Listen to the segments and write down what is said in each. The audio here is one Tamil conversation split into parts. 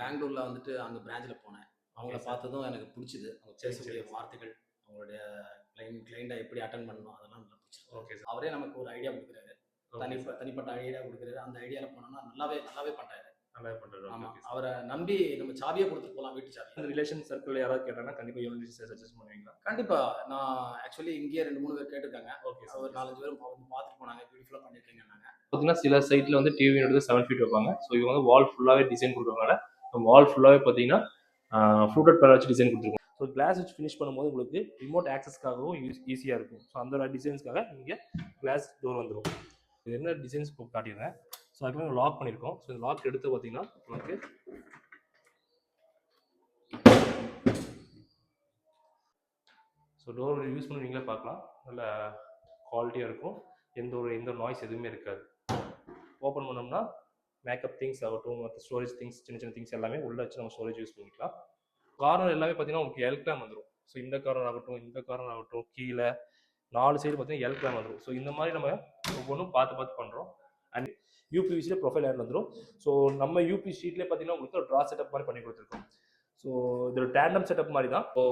பெங்களூர்ல வந்துட்டு அங்க பிரான்ச்ல போனேன். அவங்கள. பார்த்ததும் எனக்கு பிடிச்சது. அவங்க சரி, பேசக்கூடிய சரி. வார்த்தைகள் அவங்களுடைய கிளைண்ட் கிளைண்ட்டை எப்படி அட்டன் பண்ணணும் அதெல்லாம் நல்லா பிடிச்சிருக்கு. ஓகே சார் அவரே நமக்கு ஒரு ஐடியா கொடுக்குறாரு. தனி தனிப்பட்ட ஐடியா கொடுக்குறாரு. அந்த ஐடியால போனோம்னா நல்லாவே நல்லாவே பண்றாரு. நல்லா பண்ணுறது ஆமா. ஓகே அவரை நம்பி நம்ம சாவியை கொடுத்துட்டு போகலாம் வீட்டு சாவி. இந்த ரிலேஷன் சர்க்கிள் யாராவது கேட்டாங்கன்னா கண்டிப்பாக யூனிட் சஜஸ்ட் பண்ணுவீங்களா? கண்டிப்பா. நான் ஆக்சுவலி இங்கேயே ரெண்டு மூணு பேர் கேட்டிருக்காங்க. ஓகே ஒரு நாலஞ்சு பேரும் வந்து பார்த்துட்டு போனாங்க பியூட்டிஃபுல்லா பண்ணிருக்கீங்க நாங்க பார்த்தீங்கன்னா சில சைட்டில் வந்து டிவி செவன் ஃபீட் வைப்பாங்க. ஸோ இவங்க வந்து வால் ஃபுல்லாகவே டிசைன் கொடுக்குறதுனால வால் ஃபுல்லாகவே பார்த்தீங்கன்னா ஃப்ளூட்டட் பேர் வச்சு டிசைன் கொடுத்துருக்கோம். ஸோ கிளாஸ் வச்சு ஃபினிஷ் பண்ணும்போது உங்களுக்கு ரிமோட் ஆக்சஸ்க்காகவும் யூஸ் ஈஸியாக இருக்கும். ஸோ அந்த டிசைன்ஸ்க்காக நீங்கள் கிளாஸ் டோர் வந்துடும் இது என்ன டிசைன்ஸ் இப்போ காட்டிடுறேன் ஸோ அதுக்கு லாக் பண்ணியிருக்கோம். ஸோ இந்த லாக் எடுத்து பார்த்தீங்கன்னா உங்களுக்கு ஸோ டோர் யூஸ் பண்ணி நீங்களே பார்க்கலாம். நல்ல குவாலிட்டியாக இருக்கும். எந்த ஒரு எந்த நாய்ஸ் எதுவுமே இருக்காது. ஓப்பன் பண்ணோம்னா மேக்கப் திங்ஸ் ஆகட்டும் மற்ற ஸ்டோரேஜ் திங்ஸ் சின்ன சின்ன திங்ஸ் எல்லாமே உள்ளே வச்சு நம்ம ஸ்டோரேஜ் யூஸ் பண்ணிக்கலாம். கார்னர் எல்லாமே பார்த்தீங்கன்னா உங்களுக்கு எல் கிளாம் வந்துடும் ஸோ இந்த கார்னர் ஆகட்டும் இந்த கார்னர் ஆகட்டும் கீழே நாலு சைடு பார்த்தீங்கன்னா எல் கிளாம் வந்துடும் ஸோ இந்த மாதிரி நம்ம ஒவ்வொன்றும் பார்த்து பார்த்து பண்ணுறோம் அண்ட் யூபிவிசியில் ப்ரொஃபைல் ஆட் வந்துடும் ஸோ நம்ம யூபி ஷீட்லேயே பார்த்தீங்கன்னா உங்களுக்கு ட்ரா செட்டப் மாதிரி பண்ணி கொடுத்துருக்கோம். ஸோ இது டேண்டம் செட்டப் மாதிரி தான். ஸோ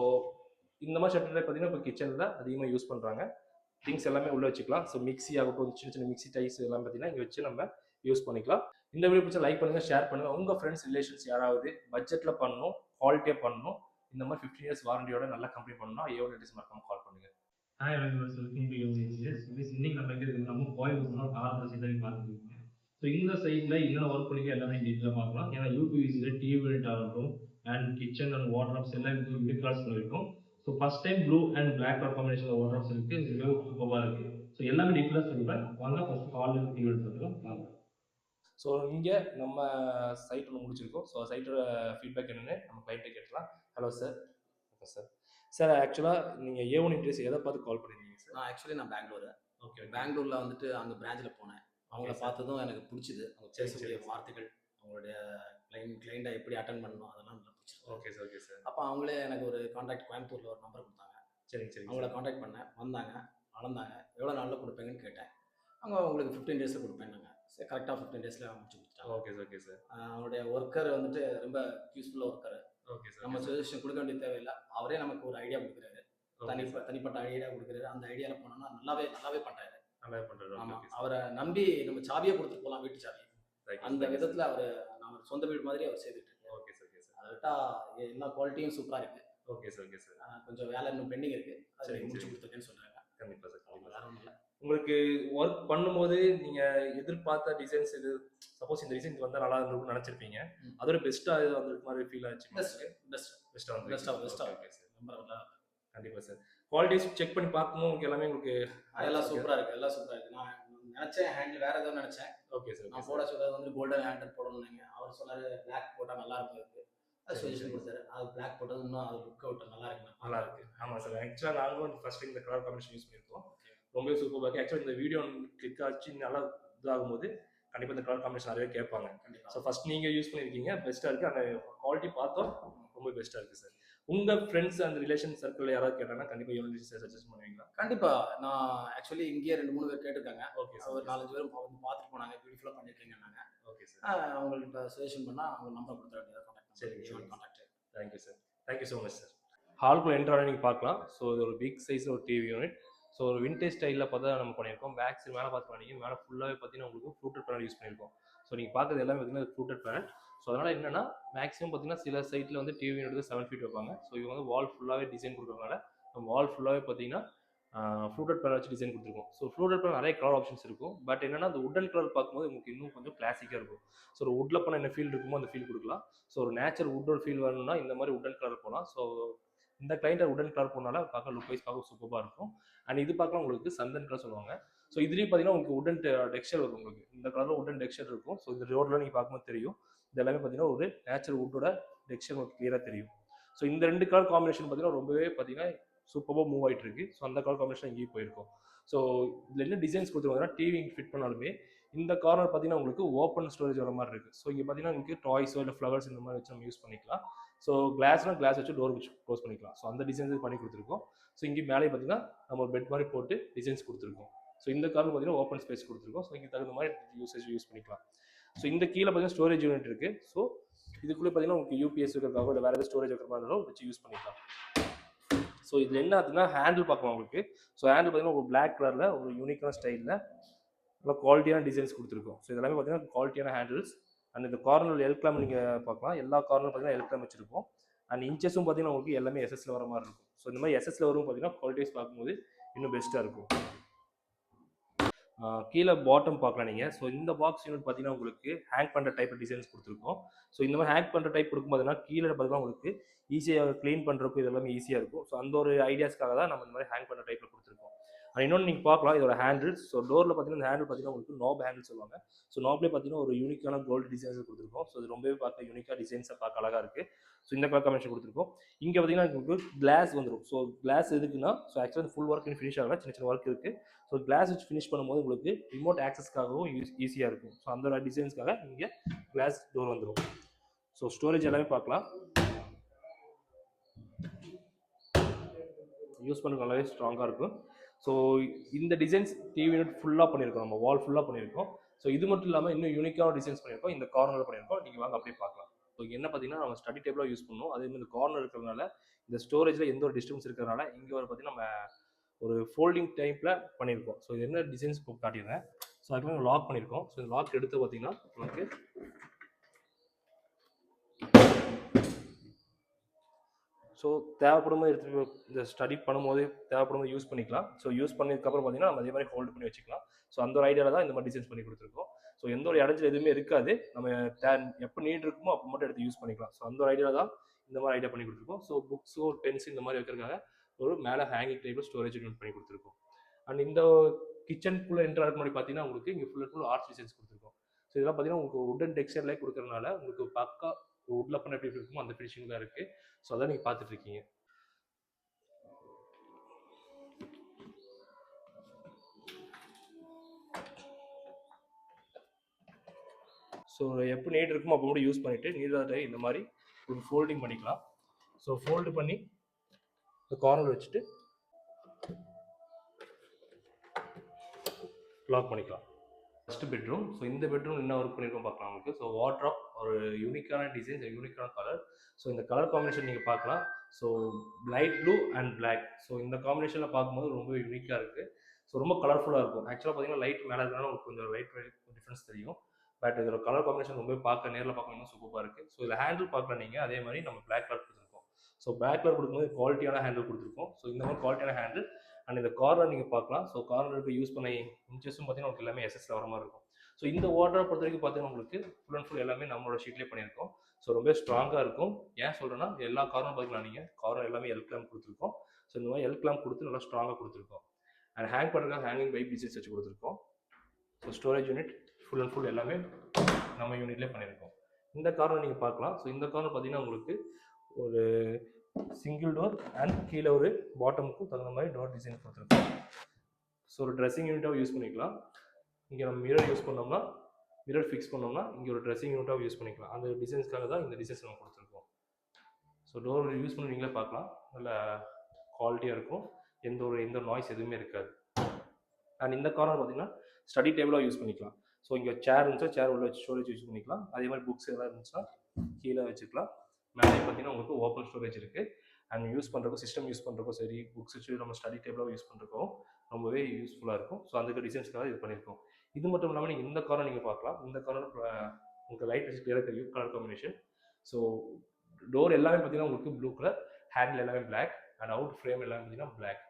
இந்த மாதிரி செட்டப் பார்த்தீங்கன்னா இப்போ கிச்சனில் அதிகமாக யூஸ் பண்ணுறாங்க திங்ஸ் எல்லாமே உள்ளே வச்சுக்கலாம். ஸோ மிக்சி ஆகட்டும் சின்ன சின்ன மிக்ஸி டைஸ் எல்லாம் பார்த்தீங்கன்னா இங்கே வச்சு நம்ம யூஸ் பண்ணிக்கலாம். இந்த வீடியோ பிடிச்சா லைக் பண்ணுங்கள் ஷேர் பண்ணுங்கள் உங்கள் ஃப்ரெண்ட்ஸ் ரிலேஷன்ஸ் யாராவது பட்ஜெட்டில் பண்ணணும் குவாலிட்டியாக பண்ணணும் இந்த மாதிரி ஃபிஃப்டீன் இயர்ஸ் வாரண்டியோட நல்லா கம்பெனி பண்ணணும் ஐயோ டேஸ் மறக்காம கால் பண்ணுங்கள் ஹாய் வெல்கம் டு இன்னைக்கு நம்ம எங்கே இருக்கு. நம்ம கோயம்புத்தூர் கார்னர் சைடில் பார்த்துருக்கோம் ஸோ இந்த சைடில் என்னென்ன ஒர்க் பண்ணிக்க எல்லாமே டீட்டெயிலாக பார்க்கலாம். ஏன்னா யூபிவிசியில் டிவி யூனிட் ஆகட்டும் அண்ட் கிச்சன் அண்ட் வாட்ராப்ஸ் எல்லாம் இது வந்து glass so first time blue and black colour combination wardrobes இருக்குது இது மிகவும் சூப்பராக இருக்குது ஸோ எல்லாமே டீட்டெயிலாக சொல்லுவேன் வாங்க ஃபர்ஸ்ட் கால் டிவி எடுத்துக்கலாம். பார்த்துக்கலாம் ஸோ இங்கே நம்ம சைட் ஒன்று முடிச்சிருக்கோம். ஸோ சைட்டோட ஃபீட்பேக் என்னென்னு நம்ம கிளைண்ட்டை கேட்கலாம் ஹலோ சார் சார் சார் ஆக்சுவலாக நீங்கள் ஏ ஒன் இன்ட்ரெஸ்ட் எதை பார்த்து கால் பண்ணியிருந்தீங்க சார் நான் ஆக்சுவலி நான் பெங்களூர் ஓகே பெங்களூர்ல வந்துட்டு அங்க பிரான்ச்ல போனேன். அவங்கள. பார்த்ததும் எனக்கு பிடிச்சது. அவங்க சரி, பேசக்கூடிய சரி. வார்த்தைகள் அவங்களுடைய கிளைண்ட் கிளைண்ட்டை எப்படி அட்டன் பண்ணணும் அதெல்லாம் நல்லா பிடிச்சிருக்கு ஓகே சார் ஓகே சார் அப்போ அவங்களே எனக்கு ஒரு கான்டாக்ட் கோயம்புத்தூர்ல ஒரு நம்பர் கொடுத்தாங்க. சரிங்க சரிங்க அவங்கள காண்டாக்ட் பண்ணேன். வந்தாங்க. அளந்தாங்க எவ்வளோ நாளில் கொடுப்பீங்கன்னு கேட்டேன். அவங்க உங்களுக்கு ஃபிஃப்டீன் டேஸில் கொடுப்பேன்னாங்க. சரி கரெக்டாக ஃபிஃப்டீன் டேஸில் முடிச்சு கொடுத்துட்டாங்க. ஓகே சார் ஓகே சார் அவருடைய ஒர்க்கர் வந்துட்டு ரொம்ப யூஸ்ஃபுல்லாக ஒர்க்கர் ஓகே சார் நம்ம சஜஷன் கொடுக்க வேண்டிய தேவையில்லை. அவரே நமக்கு ஒரு ஐடியா கொடுக்குறாரு. தனி தனிப்பட்ட ஐடியா கொடுக்குறாரு. அந்த ஐடியாவில் போனோம்னா நல்லாவே நல்லாவே பண்ணுறாரு நல்லா பண்ணுறது ஆமாம் அவரை நம்பி நம்ம சாவியை கொடுத்துட்டு போகலாம் வீட்டு சாவி அந்த விதத்தில் அவர் நம்ம சொந்த வீடு மாதிரி அவர் செய்துட்டு இருக்காரு. ஓகே சார் ஓகே சார் அதை எல்லா குவாலிட்டியும் சூப்பராக இருக்கு. ஓகே சார் ஓகே சார் கொஞ்சம் வேலை இன்னும் பெண்டிங் இருக்கு. அதை சரி, முடிச்சு. கொடுத்துருக்கேன்னு சொல்றாங்க. கண்டிப்பாக சார் கண்டிப்பாக வேற ஒன்றும் இல்லை. உங்களுக்கு ஒர்க் பண்ணும்போது நீங்கள் எதிர்பார்த்த டிசைன்ஸ் இது சப்போஸ் இந்த டிசைன் வந்தால் நல்லா இருந்திருக்கும்னு நினச்சிருப்பீங்க. அதோட பெஸ்ட்டாக இது வந்திருக்க மாதிரி ஃபீல் ஆச்சு? பெஸ்ட் பெஸ்ட் பெஸ்ட்டாக வந்து பெஸ்ட்டாக பெஸ்ட்டாக ஓகே சார் ரொம்ப நல்லா. கண்டிப்பாக சார் குவாலிட்டிஸ் செக் பண்ணி பார்க்கும்போது உங்களுக்கு எல்லாமே உங்களுக்கு எல்லாம் சூப்பரா இருக்கு எல்லாம் சூப்பரா இருக்கு. நான் நினைச்சேன் ஹேண்டில் வேற ஏதோ நினைச்சேன். ஓகே சார் நான் போட சொல்றது வந்து கோல்டன் ஹேண்டில் போடணும்னீங்க அவர் சொன்னாரு பிளாக் போட்டா நல்லா இருக்கும் இருக்கு அது சொல்யூஷன். கொடுத்தாரு. அது பிளாக் போட்டது இன்னும் அது லுக் அவுட் நல்லா இருக்கு. நல்லா இருக்கு. ஆமாம் சார் ஆக்சுவலாக நாங்களும் ஃபர்ஸ்ட் இந்த கலர் காம்பினேஷன் யூஸ் பண்ணியிருக்கோம். ரொம்பவே சூப்பராக இருக்கு ஆக்சுவலாக இந்த வீடியோ கிளிக் ஆச்சு நல்லா இதாகும் போது கண்டிப்பாக இந்த கலர் காம்பினேஷன் நிறைய கேட்பாங்க. ஸோ ஃபர்ஸ்ட் நீங்கள் யூஸ் பண்ணியிருக்கீங்க பெஸ்ட்டாக இருக்குது அந்த குவாலிட்டி பார்த்தோம் ரொம்ப பெஸ்ட்டாக இருக்குது சார் உங்கள் ஃப்ரெண்ட்ஸ் அந்த ரிலேஷன் சர்க்கிள் யாராவது கேட்டாங்கன்னா கண்டிப்பாக யூனிட் சஜஸ்ட் பண்ணுவீங்களா? கண்டிப்பா. நான் ஆக்சுவலி இங்கேயே ரெண்டு மூணு பேர் கேட்டிருக்காங்க. ஓகே ஒரு சார் நாலஞ்சு பேரும் வந்து பார்த்துட்டு போனாங்க பியூட்டிஃபுல்லாக பண்ணிருக்கீங்க நாங்க ஓகே சார் அவங்கள்ட்ட சஜஷன் பண்ணா அவங்க நம்பர் கொடுத்துட வேண்டியது கான்டாக்ட் சரிங்க. Contact thank you sir. Thank you so much sir ஹால்குள்ள என்ட்ரான நீங்கள் பார்க்கலாம். ஸோ இது ஒரு பிக் சைஸ் ஒரு டிவி யூனிட் ஸோ ஒரு விண்டேஜ் ஸ்டைலில் பார்த்தா நம்ம பண்ணியிருக்கோம். பேக் மேலே பார்த்து பண்ணிங்க. மேலே ஃபுல்லாகவே பார்த்தீங்கன்னா உங்களுக்கு ஃப்ரூட்டட் பேனல் யூஸ் பண்ணியிருக்கோம். ஸோ நீங்கள் பார்க்குறது எல்லாமே பார்த்தீங்கன்னா ஃப்ரூட்டட் பேனல் ஸோ அதனால் என்னென்னா மேக்ஸிமம் பார்த்தீங்கன்னா சில சைட்டில் வந்து டிவி செவன் ஃபீட் வைப்பாங்க. ஸோ இவங்க வந்து வால் ஃபுல்லாகவே டிசைன் கொடுக்குறதுனால வால் ஃபுல்லாகவே பார்த்தீங்கன்னா ஃப்ளூட்டட் பேனல் வச்சு டிசைன் கொடுத்துருக்கோம். ஸோ ஃப்ளூட்டட் பேனல் நிறைய கலர் ஆப்ஷன்ஸ் இருக்கும். பட் என்னன்னா அந்த உடன் கலர் பார்க்கும்போது உங்களுக்கு இன்னும் கொஞ்சம் கிளாசிக்காக இருக்கும். ஸோ ஒரு உட்டில் பண்ண என்ன ஃபீல் இருக்குமோ அந்த ஃபீல் கொடுக்கலாம். ஸோ ஒரு நேச்சர் உட்டோட ஃபீல் வரணும்னா இந்த மாதிரி உடன் கலர் போகலாம் ஸோ இந்த கிளைண்டர் உடன் கலர் போனால பார்க்க லுக் வைஸ் பார்க்க சூப்பராக இருக்கும். அண்ட் இது பார்க்கலாம் உங்களுக்கு சந்தன் கலர் சொல்லுவாங்க. ஸோ இதுலேயும் பார்த்தீங்கன்னா உங்களுக்கு உடன் டெக்ஸ்டர் வரும் உங்களுக்கு. இந்த கலரில் உடன் டெக்ஸ்டர் இருக்கும். ஸோ இந்த ரோடில் நீங்கள் பார்க்கும்போது தெரியும். இது எல்லாமே பார்த்தீங்கன்னா ஒரு நேச்சுரல் உட்டோட டெக்ஸ்டர் உங்களுக்கு கிளியராக தெரியும். ஸோ இந்த ரெண்டு கலர் காம்பினேஷன் பார்த்தீங்கன்னா ரொம்பவே பார்த்தீங்கன்னா சூப்பராக மூவ் ஆகிட்டு இருக்கு. ஸோ அந்த கலர் காம்பினேஷன் இங்கேயும் போயிருக்கும். ஸோ இதில் என்ன டிசைன்ஸ் கொடுத்துருவாங்கன்னா டிவி ஃபிட் பண்ணாலுமே இந்த கார்னர் பார்த்தீங்கன்னா உங்களுக்கு ஓப்பன் ஸ்டோரேஜ் வர மாதிரி இருக்குது ஸோ இங்கே பார்த்தீங்கன்னா உங்களுக்கு டாய்ஸோ இல்லை ஃப்ளவர்ஸ் இந்த மாதிரி வச்சு நம்ம யூஸ் பண்ணிக்கலாம். ஸோ கிளாஸ்னால் கிளாஸ் வச்சு டோர் வச்சு க்ளோஸ் பண்ணிக்கலாம். ஸோ அந்த டிசைன்ஸ் பண்ணி கொடுத்துருக்கோம். ஸோ இங்கே மேலே பார்த்தீங்கன்னா நம்ம ஒரு பெட் மாதிரி போட்டு டிசைன்ஸ் கொடுத்துருக்கோம். ஸோ இந்த கார்னர் பார்த்தீங்கன்னா ஓப்பன் ஸ்பேஸ் கொடுத்துருக்கோம். ஸோ இங்கே தகுந்த மாதிரி யூசேஜ் யூஸ் பண்ணிக்கலாம். ஸோ இந்த கீழே பார்த்தீங்கன்னா ஸ்டோரேஜ் யூனிட் இருக்குது ஸோ இதுக்குள்ளே பார்த்தீங்கன்னா உங்களுக்கு யூபிஎஸ் வைக்கிறதுக்காக இல்லை வேறு ஏதாவது ஸ்டோரேஜ் வைக்கிற மாதிரி வச்சு யூஸ் பண்ணிக்கலாம். ஸோ இதில் என்ன ஆகுதுன்னா ஹேண்டில் பார்க்கலாம் உங்களுக்கு. ஸோ ஹேண்டில் பார்த்தீங்கன்னா ஒரு பிளாக் கலரில் ஒரு யூனிக்கான ஸ்டைலில் நல்லா குவாலிட்டியான டிசைன்ஸ் கொடுத்துருக்கோம். ஸோ இதெல்லாமே பார்த்தீங்கன்னா குவாலிட்டியான ஹேண்டில்ஸ் அண்ட் இந்த கார்னர் எல்க்லாம் நீங்கள் பார்க்கலாம் எல்லா கார்னரும் பார்த்தீங்கன்னா எல்க்லாம் வச்சிருக்கோம் அண்ட் இன்ச்சஸும் பார்த்தீங்கன்னா உங்களுக்கு எல்லாமே எஸ்எஸ்ல வர மாதிரி இருக்கும். ஸோ இந்த மாதிரி எஸ்எஸ்ல வரும் பார்த்தீங்கன்னா குவாலிட்டிஸ் பார்க்கும்போது இன்னும் பெஸ்ட்டாக இருக்கும். கீழே பாட்டம் பார்க்கலாம் நீங்கள் ஸோ இந்த பாக்ஸ் யூனிட் பார்த்தீங்கன்னா உங்களுக்கு ஹேங் பண்ணுற டைப் டிசைன்ஸ் கொடுத்துருக்கோம். ஸோ இந்த மாதிரி ஹேங் பண்ணுற டைப் கொடுக்கும் பார்த்தீங்கன்னா கீழே பார்த்தீங்கன்னா உங்களுக்கு ஈஸியாக க்ளீன் பண்ணுறதுக்கு இது எல்லாமே ஈஸியாக இருக்கும். ஸோ அந்த ஒரு ஐடியாஸ்க்காக தான் நம்ம இந்த மாதிரி ஹேங் பண்ணுற டைப்பில் கொடுத்துருக்கோம். அண்ட் இன்னொன்று நீங்கள் பார்க்கலாம் இதோட ஹேண்டில்ஸ் ஸோ டோரில் பார்த்தீங்கன்னா இந்த ஹேண்டில் பார்த்தீங்கன்னா உங்களுக்கு நோப் ஹேண்டில் சொல்லுவாங்க. ஸோ நோப்லேயே பார்த்தீங்கன்னா ஒரு யூனிக்கான கோல்டு டிசைன்ஸ் கொடுத்துருக்கோம். ஸோ இது ரொம்பவே பார்க்க யூனிக்காக டிசைன்ஸை பார்க்க அழகாக இருக்குது ஸோ இந்த கலர் காம்பினேஷன் கொடுத்துருக்கோம். இங்கே பார்த்தீங்கன்னா உங்களுக்கு கிளாஸ் வந்துடும் ஸோ கிளாஸ் எதுக்குன்னா ஸோ ஆக்சுவலாக ஃபுல் ஒர்க் ஃபினிஷ் ஆகல. சின்ன சின்ன ஒர்க் இருக்குது ஸோ கிளாஸ் வச்சு ஃபினிஷ் பண்ணும்போது உங்களுக்கு ரிமோட் ஆக்சஸ்க்காகவும் யூஸ் ஈஸியாக இருக்கும். ஸோ அந்த டிசைன்ஸ்க்காக இங்கே கிளாஸ் டோர் வந்துடும் ஸோ ஸ்டோரேஜ் எல்லாமே பார்க்கலாம். யூஸ் பண்ணுறது நல்லாவே ஸ்ட்ராங்காக இருக்கும். ஸோ இந்த டிசைன்ஸ் டிவி யூனிட் ஃபுல்லாக பண்ணியிருக்கோம் நம்ம வால் ஃபுல்லாக பண்ணியிருக்கோம். ஸோ இது மட்டும் இல்லாமல் இன்னும் யூனிக்கான டிசைன்ஸ் பண்ணியிருக்கோம். இந்த கார்னரில் பண்ணியிருக்கோம். நீங்கள் வாங்க அப்படியே பார்க்கலாம். ஸோ என்ன பார்த்தீங்கன்னா நம்ம ஸ்டடி டேபிளாக யூஸ் பண்ணோம் அதே மாதிரி இந்த கார்னர் இருக்கிறதுனால இந்த ஸ்டோரேஜில் எந்த ஒரு டிஸ்டர்பன்ஸ் இருக்கிறதுனால இங்கே ஒரு பார்த்தீங்கன்னா நம்ம ஒரு ஃபோல்டிங் டைப்பில் பண்ணியிருக்கோம். ஸோ இது என்ன டிசைன்ஸ் இப்போ காட்டிடுறேன் ஸோ அதுக்கு லாக் பண்ணியிருக்கோம். ஸோ இந்த லாக் எடுத்து பார்த்தீங்கன்னா நமக்கு ஸோ தேவைப்படும் போது எடுத்து இந்த ஸ்டடி பண்ணும்போது தேவைப்படும் போது யூஸ் பண்ணிக்கலாம் ஸோ யூஸ் பண்ணதுக்கப்புறம் பார்த்தீங்கன்னா நம்ம அதே மாதிரி ஹோல்ட் பண்ணி வச்சுக்கலாம். ஸோ அந்த ஒரு ஐடியாவில் தான் இந்த மாதிரி டிசைன்ஸ் பண்ணி கொடுத்துருக்கோம். ஸோ எந்த ஒரு இடத்துல எதுவுமே இருக்காது. நம்ம தே எப்போ நீட் இருக்குமோ அப்போ மட்டும் எடுத்து யூஸ் பண்ணிக்கலாம். ஸோ அந்த ஒரு ஐடியாவில் தான் இந்த மாதிரி ஐடியா பண்ணி கொடுத்துருக்கோம். ஸோ புக்ஸோ பென்ஸ் இந்த மாதிரி வைக்கிறதுக்காக ஒரு மேலே ஹேங்கிங் டைப்பில் ஸ்டோரேஜ் யூனிட் பண்ணி கொடுத்துருக்கோம். அண்ட் இந்த கிச்சனுக்குள்ளே என்ட்ரு ஆக முன்னாடி பார்த்தீங்கன்னா உங்களுக்கு இங்கே full and full art designs கொடுத்துருக்கோம். ஸோ இதெல்லாம் பார்த்தீங்கன்னா உங்களுக்கு உடன் டெக்ஸ்டர்லேயே கொடுக்குறதுனால உங்களுக்கு பக்கா உட்ல பண்ண எப்படி இருக்குமோ அந்த ஃபினிஷிங் தான் இருக்குது ஸோ அதான் நீங்கள் பார்த்துட்டு இருக்கீங்க ஸோ எப்போ நீட் இருக்குமோ அப்போ கூட யூஸ் பண்ணிவிட்டு நீடாக இந்த மாதிரி ஒரு ஃபோல்டிங் பண்ணிக்கலாம். ஸோ ஃபோல்டு பண்ணி இந்த கார்னர் வச்சுட்டு லாக் பண்ணிக்கலாம். ஃபஸ்ட்டு பெட்ரூம் ஸோ இந்த பெட்ரூம் என்ன ஒர்க் பண்ணியிருக்கோம் பார்க்கலாம் உங்களுக்கு. ஸோ வாட்ராப் ஒரு யூனிக்கான டிசைன்ஸ் யூனிக்கான கலர் ஸோ இந்த கலர் காம்பினேஷன் நீங்கள் பார்க்கலாம். So light blue and black so இந்த காம்பினேஷனில் பார்க்கும்போது ரொம்ப யூனிக்காக இருக்குது ஸோ ரொம்ப கலர்ஃபுல்லாக இருக்கும். ஆக்சுவலாக பார்த்தீங்கன்னா லைட் மேலே இருக்கிறனால உங்களுக்கு கொஞ்சம் லைட் டிஃப்ரென்ஸ் தெரியும். பட் இதோட கலர் காம்பினேஷன் ரொம்ப பார்க்க நேரில் பார்க்க சூப்பராக இருக்குது ஸோ இதில் ஹேண்டில் பார்க்கலாம் நீங்கள் அதே மாதிரி நம்ம பிளாக் கலர் கொடுத்துருக்கோம். ஸோ பிளாக் கலர் கொடுக்கும்போது குவாலிட்டியான ஹேண்டில் கொடுத்துருக்கோம். ஸோ இந்த மாதிரி குவாலிட்டியான ஹேண்டில் அண்ட் இந்த கார்னர் நீங்கள் பார்க்கலாம். ஸோ கார்னருக்கு யூஸ் பண்ண இன்ச்சஸும் பார்த்தீங்கன்னா உங்களுக்கு எல்லாமே எஸ்எஸ்ல வர மாதிரி இருக்கும். ஸோ இந்த ஓட்டரை பொறுத்த வரைக்கும் பார்த்தீங்கன்னா உங்களுக்கு ஃபுல் அண்ட் ஃபுல் எல்லாமே நம்மளோட ஷீட்லேயே பண்ணியிருக்கோம். ஸோ ரொம்ப ஸ்ட்ராங்காக இருக்கும். ஏன் சொல்கிறேன்னா எல்லா காரணம் பார்க்கலாம் நீங்கள் கார்னர் எல்லாமே எல் கிளாம் கொடுத்துருக்கோம். ஸோ இந்த மாதிரி எல் கிளாம் கொடுத்து நல்லா ஸ்ட்ராங்காக கொடுத்துருக்கோம். அண்ட் ஹேங் பண்ணுறதுக்காக ஹேங்கிங் பைப் டிசைன்ஸ் வச்சு கொடுத்துருக்கோம். So storage unit full and full எல்லாமே நம்ம யூனிட்லேயே பண்ணியிருக்கோம். இந்த காரணம் நீங்கள் பார்க்கலாம். ஸோ இந்த காரணம் பார்த்தீங்கன்னா உங்களுக்கு ஒரு சிங்கிள் டோர் அண்ட் கீழே ஒரு பாட்டமுக்கும் தகுந்த மாதிரி டோர் டிசைன் கொடுத்துருக்கோம் ஸோ ஒரு ட்ரெஸ்ஸிங் யூனிட்டாக யூஸ் பண்ணிக்கலாம். இங்கே நம்ம மிரர் யூஸ் பண்ணோம்னா மிரர் ஃபிக்ஸ் பண்ணோம்னா இங்கே ஒரு ட்ரெஸ்ஸிங் யூனிட்டாக யூஸ் பண்ணிக்கலாம். அந்த டிசைன்ஸ்க்காக தான் இந்த டிசைன்ஸ் நம்ம கொடுத்துருக்கோம். ஸோ டோர் யூஸ் பண்ணி நீங்களே பார்க்கலாம். நல்ல குவாலிட்டியாக இருக்கும். எந்த ஒரு எந்த நாய்ஸ் எதுவுமே இருக்காது. அண்ட் இந்த கார்னர் பார்த்தீங்கன்னா ஸ்டடி டேபிளாக யூஸ் பண்ணிக்கலாம். ஸோ இங்கே சேர் இருந்துச்சா சேர் உள்ள வச்சு ஸ்டோரேஜ் யூஸ் பண்ணிக்கலாம். அதே மாதிரி புக்ஸ் எதாவது இருந்துச்சுன்னா கீழே வச்சுக்கலாம். மேலே பார்த்தீங்கன்னா உங்களுக்கு ஓப்பன் ஸ்டோரேஜ் இருக்குது அண்ட் யூஸ் பண்ணுறப்போ சிஸ்டம் யூஸ் பண்ணுறப்போ சரி புக்ஸ் வச்சு நம்ம ஸ்டடி டேபிளாக யூஸ் பண்ணுறப்போ ரொம்பவே யூஸ்ஃபுல்லாக இருக்கும். ஸோ அதுக்கு டிசைன்ஸ்க்காக இது பண்ணியிருக்கோம். இது மட்டும் இல்லாமல் நீங்கள் இந்த கார்னர் நீங்கள் பார்க்கலாம். இந்த கார்னர் உங்களுக்கு லைட் வச்சு கிளியராக தெரியும். கலர் காம்பினேஷன் ஸோ டோர் எல்லாமே பார்த்தீங்கன்னா உங்களுக்கு ப்ளூ கலர் ஹேண்டில் எல்லாமே பிளாக் அண்ட் அவுட் ஃப்ரேம் எல்லாமே பார்த்தீங்கன்னா பிளாக்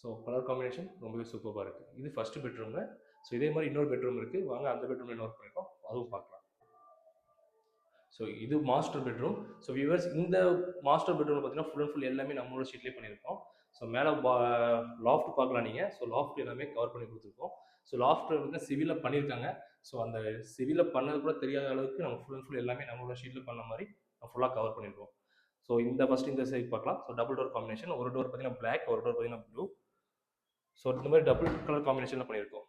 ஸோ கலர் காம்பினேஷன் ரொம்பவே சூப்பராக இருக்குது இது ஃபஸ்ட்டு பெட்ரூமு ஸோ இதே மாதிரி இன்னொரு பெட்ரூம் இருக்குது வாங்க அந்த பெட்ரூமில் இன்னொரு பண்ணியிருக்கோம் அதுவும் பார்க்கலாம். ஸோ இது மாஸ்டர் பெட்ரூம் ஸோ வியூவர்ஸ் இந்த மாஸ்டர் பெட்ரூமில் பார்த்தீங்கன்னா ஃபுல் அண்ட் ஃபுல் எல்லாமே நம்மளோட ஷீட்லேயே பண்ணியிருக்கோம் ஸோ மேலே லாஃப்ட் பார்க்கலாம் நீங்கள் ஸோ லாஃப்ட் எல்லாமே கவர் பண்ணி கொடுத்துருக்கோம். ஸோ லாஃப்ட் வந்து சிவிலில் பண்ணியிருக்காங்க ஸோ அந்த சிவிலில் பண்ணது கூட தெரியாத அளவுக்கு நம்ம ஃபுல் அண்ட் ஃபுல் எல்லாமே நம்மளோட ஷீட்டில் பண்ண மாதிரி நம்ம ஃபுல்லாக கவர் பண்ணியிருக்கோம் ஸோ இந்த ஃபஸ்ட் இந்த சைட் பார்க்கலாம் ஸோ டபுள் டோர் காம்பினேஷன் ஒரு டோர் பார்த்தீங்கன்னா பிளாக் ஒரு டோர் பார்த்தீங்கன்னா ப்ளூ ஸோ இந்த மாதிரி டபுள் கலர் காம்பினேஷனில் பண்ணியிருக்கோம்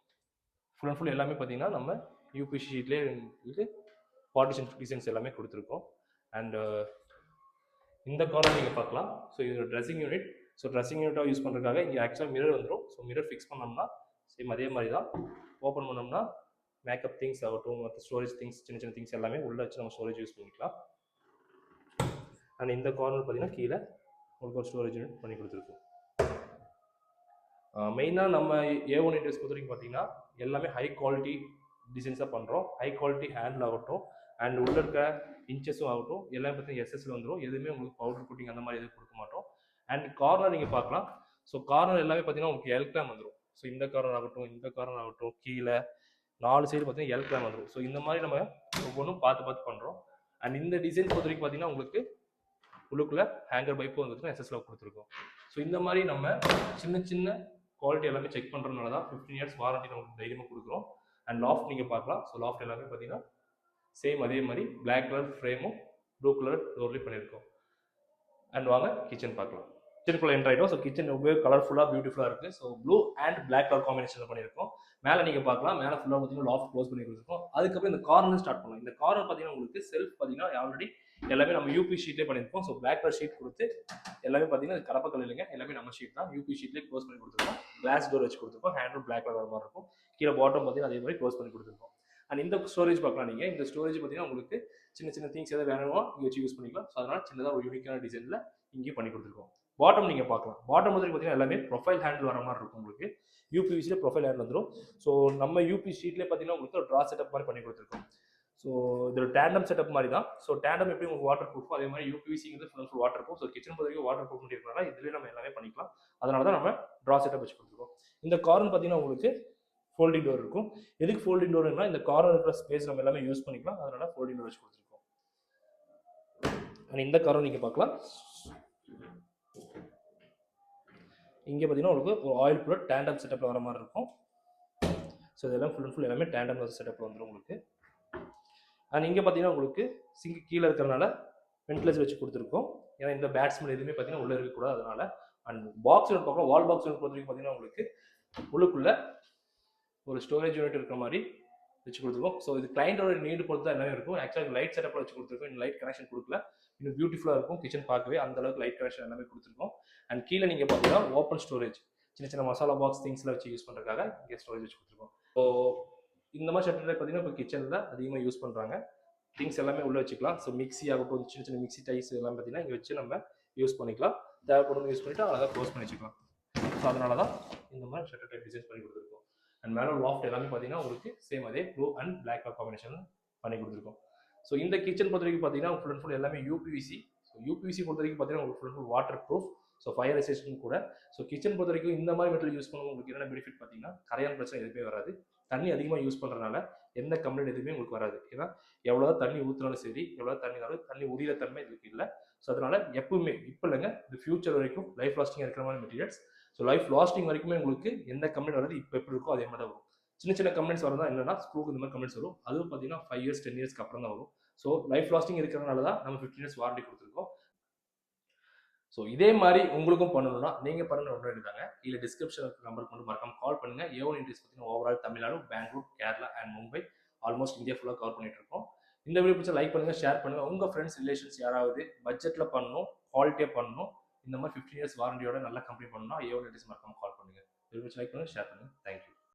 ஃபுல் அண்ட் ஃபுல் எல்லாமே பார்த்தீங்கன்னா நம்ம யூபிசி ஷீட்லேயே இருக்குது பார்ட்டிஷன் டிசைன்ஸ் எல்லாமே கொடுத்துருக்கோம். அண்ட் uh, இந்த கார்னர் நீங்கள் பார்க்கலாம். ஸோ இது ட்ரெஸ்ஸிங் யூனிட் ஸோ ட்ரெஸ்ஸிங் யூனிட்டாக யூஸ் பண்ணுறதுக்காக இங்கே ஆக்சுவலாக மிரர் வந்துடும் ஸோ மிரர் ஃபிக்ஸ் பண்ணோம்னா சேம் அதே மாதிரி தான் ஓப்பன் பண்ணோம்னா மேக்கப் திங்ஸ் ஆகட்டும் மற்ற ஸ்டோரேஜ் திங்ஸ் சின்ன சின்ன திங்ஸ் எல்லாமே உள்ளே வச்சு நம்ம ஸ்டோரேஜ் யூஸ் பண்ணிக்கலாம். அண்ட் இந்த கார்னர் பார்த்தீங்கன்னா கீழே உங்களுக்கு ஒரு ஸ்டோரேஜ் யூனிட் பண்ணி கொடுத்துருக்கோம். மெயினாக நம்ம ஏ ஒன் இன்டர்ஸ் பொறுத்த வரைக்கும் பார்த்தீங்கன்னா எல்லாமே ஹை குவாலிட்டி டிசைன்ஸாக பண்ணுறோம் ஹை குவாலிட்டி ஹேண்டில் ஆகட்டும். அண்ட் உள்ள இருக்க இன்ச்சஸும் ஆகட்டும் எல்லாமே பார்த்தீங்கன்னா எஸ்எஸ்ல வந்துடும் எதுவுமே உங்களுக்கு பவுடர் கோட்டிங் அந்த மாதிரி எதுவும் கொடுக்க மாட்டோம். அண்ட் கார்னர் நீங்கள் பார்க்கலாம். ஸோ கார்னர் எல்லாமே பார்த்தீங்கன்னா உங்களுக்கு எல் வந்துடும் ஸோ இந்த கார்னர் ஆகட்டும் இந்த கார்னர் ஆகட்டும் கீழே நாலு சைடு பார்த்தீங்கன்னா எல்க்லாம் வந்துடும் ஸோ இந்த மாதிரி நம்ம ஒவ்வொன்றும் பார்த்து பார்த்து பண்ணுறோம் அண்ட் இந்த டிசைன் பொறுத்த வரைக்கும் பார்த்தீங்கன்னா உங்களுக்கு உள்ளுக்குள்ள ஹேங்கர் பைப்பும் வந்துட்டு எஸ்எஸ்ல கொடுத்துருக்கோம். ஸோ இந்த மாதிரி நம்ம சின்ன சின்ன குவாலிட்டி எல்லாமே செக் பண்ணுறதுனால தான் ஃபிஃப்டீன் இயர்ஸ் வாரண்டி நமக்கு தைரியமாக கொடுக்குறோம். அண்ட் லாஃப்ட் நீங்கள் பார்க்கலாம். ஸோ லாஃப்ட் எல்லாமே பார்த்தீங்கன்னா சேம் அதே மாதிரி பிளாக் கலர் ஃப்ரேமும் ப்ளூ கலர் டோர்லேயும் பண்ணியிருக்கோம். அண்ட் வாங்க கிச்சன் பார்க்கலாம். கிச்சனுக்குள்ள என்ட்ரு ஆகிட்டோம் ஸோ கிச்சன் ரொம்பவே கலர்ஃபுல்லாக பியூட்டிஃபுல்லாக இருக்குது so blue and black colour combination பண்ணியிருக்கோம். மேலே நீங்கள் பார்க்கலாம். மேலே ஃபுல்லாக பார்த்தீங்கன்னா லாஃப்ட் க்ளோஸ் பண்ணி கொடுத்துருக்கோம். அதுக்கப்புறம் இந்த கார்னர் ஸ்டார்ட் பண்ணலாம். இந்த கார்னர் பார்த்தீங்கன்னா உங்களுக்கு செல்ஃப் பார்த்தீங்கன்னா ஆல்ரெடி எல்லாமே நம்ம யூபி ஷீட்லேயே பண்ணியிருக்கோம். ஸோ பிளாக் கலர் ஷீட் கொடுத்து எல்லாமே பார்த்தீங்கன்னா கலப்பக்கல் இல்லைங்க. எல்லாமே நம்ம ஷீட் தான். யூபி ஷீட்லேயே க்ளோஸ் பண்ணி கொடுத்துருக்கோம். கிளாஸ் டோர் வச்சு கொடுத்துருக்கோம். ஹேண்டில் பிளாக் கலர் மாதிரி இருக்கும். கீழே பாட்டம் பார்த்தீங்கன்னா அதே மாதிரி க்ளோஸ் பண்ணி கொடுத்துருக்கோம். அண்ட் இந்த ஸ்டோரேஜ் பார்க்கலாம் நீங்கள் இந்த ஸ்டோரேஜ் பார்த்தீங்கன்னா உங்களுக்கு சின்ன சின்ன திங்ஸ் எதாவது வேணுமோ இங்கே வச்சு யூஸ் பண்ணிக்கலாம். ஸோ அதனால் சின்னதாக ஒரு யூனிக்கான டிசைனில் இங்கேயும் பண்ணி கொடுத்துருக்கோம். பாட்டம் நீங்கள் பார்க்கலாம். பாட்டம் வந்து பார்த்தீங்கன்னா எல்லாமே ப்ரொஃபைல் ஹேண்டில் வர மாதிரி இருக்கும் உங்களுக்கு. யூபிவிசியில் ப்ரொஃபைல் ஹேண்ட் வந்துடும் ஸோ நம்ம யூபி ஷீட்லேயே பார்த்தீங்கன்னா உங்களுக்கு ஒரு ட்ரா செட்டப் மாதிரி பண்ணி கொடுத்துருக்கோம். ஸோ இது டேண்டம் செட்டப் மாதிரி தான். ஸோ டேண்டம் எப்படி உங்களுக்கு வாட்டர் ப்ரூஃப் அதே மாதிரி யூபிவிசிங்கிறது full full waterproof so kitchen பொறுத்த வாட்டர் ப்ரூஃப் பண்ணியிருக்கனால இதுலேயே நம்ம எல்லாமே பண்ணிக்கலாம். அதனால தான் நம்ம ட்ரா செட்டப் வச்சு கொடுத்துருக்கோம். இந்த கார்னு பார்த்தீங்கன்னா உங்களுக்கு ஃபோல்டிங் டோர் இருக்கும். எதுக்கு ஃபோல்டிங் டோர்னா இந்த கார்னர் இருக்கிற ஸ்பேஸ் நம்ம எல்லாமே யூஸ் பண்ணிக்கலாம். அதனால ஃபோல்டிங் டோர் வச்சு கொடுத்துருக்கோம். அண்ட் இந்த காரும் நீங்கள் பார்க்கலாம். இங்கே பார்த்தீங்கன்னா உங்களுக்கு ஒரு ஆயில் ஃபுல்லாக டேண்டம் செட்டப்பில் வர மாதிரி இருக்கும். ஸோ இதெல்லாம் ஃபுல் அண்ட் ஃபுல் எல்லாமே டேண்டம் செட்டப்பில் வந்துடும் உங்களுக்கு. அண்ட் இங்கே பார்த்தீங்கன்னா உங்களுக்கு சிங்கு கீழே இருக்கிறனால வென்டிலேஷன் வச்சு கொடுத்துருக்கோம். ஏன்னா இந்த பேட்ஸ்மேன் எதுவுமே பார்த்தீங்கன்னா உள்ளே இருக்கக்கூடாது. அதனால அண்ட் பாக்ஸ் பார்க்கலாம். வால் பாக்ஸ் பொறுத்த வரைக்கும் பார்த்தீங்கன்னா உங்களுக்கு உள்ளுக்குள்ளே ஒரு ஸ்டோரேஜ் யூனிட் இருக்கிற மாதிரி வச்சு கொடுத்துருக்கோம். ஸோ இது கிளைண்டோட நீடு பொறுத்து தான் எல்லாமே இருக்கும். ஆக்சுவலாக லைட் செட்டப்பில் வச்சு கொடுத்துருக்கோம். இன்னும் லைட் கனெக்ஷன் கொடுக்கல. இன்னும் பியூட்டிஃபுல்லாக இருக்கும். கிச்சன் பார்க்கவே அந்த அளவுக்கு லைட் கனெக்ஷன் எல்லாமே கொடுத்துருக்கோம். அண்ட் கீழே நீங்கள் பார்த்தீங்கன்னா ஓப்பன் ஸ்டோரேஜ் சின்ன சின்ன மசாலா பாக்ஸ் திங்ஸ்லாம் வச்சு யூஸ் பண்ணுறதுக்காக இங்கே ஸ்டோரேஜ் வச்சு கொடுத்துருக்கோம். ஸோ இந்த மாதிரி ஷட்டர் பார்த்தீங்கன்னா இப்போ கிச்சனில் அதிகமாக யூஸ் பண்ணுறாங்க திங்ஸ் எல்லாமே உள்ளே வச்சுக்கலாம். ஸோ மிக்ஸி ஆகட்டும் சின்ன சின்ன மிக்ஸி டைஸ் எல்லாம் பார்த்தீங்கன்னா இங்கே வச்சு நம்ம யூஸ் பண்ணிக்கலாம். தேவைப்படும் யூஸ் பண்ணிவிட்டு அழகாக க்ளோஸ் பண்ணி வச்சுக்கலாம். ஸோ அதனால தான் இந்த மாதிரி ஷட்டர் டைப் டிசைன் பண்ணி கொடுத்துருக்கோம். அண்ட் மேலே லாஃப்ட் எல்லாமே பார்த்தீங்கன்னா உங்களுக்கு சேம் அதே blue and black colour combination பண்ணி கொடுத்துருக்கோம். ஸோ இந்த கிச்சன் பொறுத்த வரைக்கும் பார்த்தீங்கன்னா ஃபுல் அண்ட் ஃபுல் எல்லாமே யூபிவிசி ஸோ யூபிவிசி பொறுத்த வரைக்கும் பார்த்தீங்கன்னா உங்களுக்கு full and full waterproof so fire resistant கூட. ஸோ கிச்சன் பொறுத்த வரைக்கும் இந்த மாதிரி மெட்டீரியல் யூஸ் பண்ணுவோம் உங்களுக்கு என்ன பெனிஃபிட் பார்த்தீங்கன்னா கரையான் பிரச்சனை எதுவுமே வராது. தண்ணி அதிகமாக யூஸ் பண்ணுறதுனால எந்த கம்ப்ளைண்ட் எதுவுமே உங்களுக்கு வராது. ஏன்னா எவ்வளோதான் தண்ணி ஊற்றினாலும் சரி எவ்வளோ தண்ணினாலும் தண்ணி உரிய தன்மை இதுக்கு இல்லை. ஸோ அதனால எப்பவுமே இப்போ இல்லைங்க இந்த ஃபியூச்சர் வரைக்கும் லைஃப் லாஸ்டிங் இருக்கிற மாதிரி மெட்டீரியல்ஸ் ஸோ லைஃப் லாஸ்டிங் வரைக்குமே உங்களுக்கு எந்த கம்ப்ளைண்ட் வராது இப்போ எப்படி இருக்கோ அதே மாதிரி தான் வரும். சின்ன சின்ன கம்ப்ளைண்ட்ஸ் வரதா என்னன்னா ஸ்க்ரூக்கு இந்த மாதிரி கம்ப்ளைண்ட்ஸ் வரும். அதுவும் பார்த்தீங்கன்னா ஃபைவ் இயர்ஸ் டென் இயர்ஸ்க்கு அப்புறம் தான் வரும். ஸோ லைஃப் லாஸ்டிங் இருக்கிறனால தான் நம்ம ஃபிஃப்டின் இயர்ஸ் வாரண்டி கொடுத்துருக்கோம். ஸோ இதே மாதிரி உங்களுக்கும் பண்ணணும்னா நீங்கள் பண்ணணும் ஒன்று இருந்தாங்க இல்லை டிஸ்கிரிப்ஷன் நம்பருக்கு மட்டும் மறக்காம கால் பண்ணுங்க. ஏவன் இன்ட்ரெஸ்ட் பார்த்தீங்கன்னா overall Tamil Nadu Bangalore Kerala and Mumbai almost India ஃபுல்லாக கவர் பண்ணிட்டு இருக்கோம். இந்த வீடியோ பிடிச்சா லைக் பண்ணுங்க ஷேர் பண்ணுங்க. உங்க ஃப்ரெண்ட்ஸ் ரிலேஷன்ஸ் யாராவது பட்ஜெட்ல பண்ணணும் குவாலிட்டியாக பண்ணணும் இந்த மாதிரி ஃபிஃப்டின் இயர்ஸ் வாரண்டியோட நல்லா கம்பெனி பண்ணணும்னா எவ்வளோ டேஸ் மறக்காமல் கால் பண்ணுங்கள் லைக் பண்ணுங்க. ஷேர் பண்ணுங்கள் தேங்க்யூ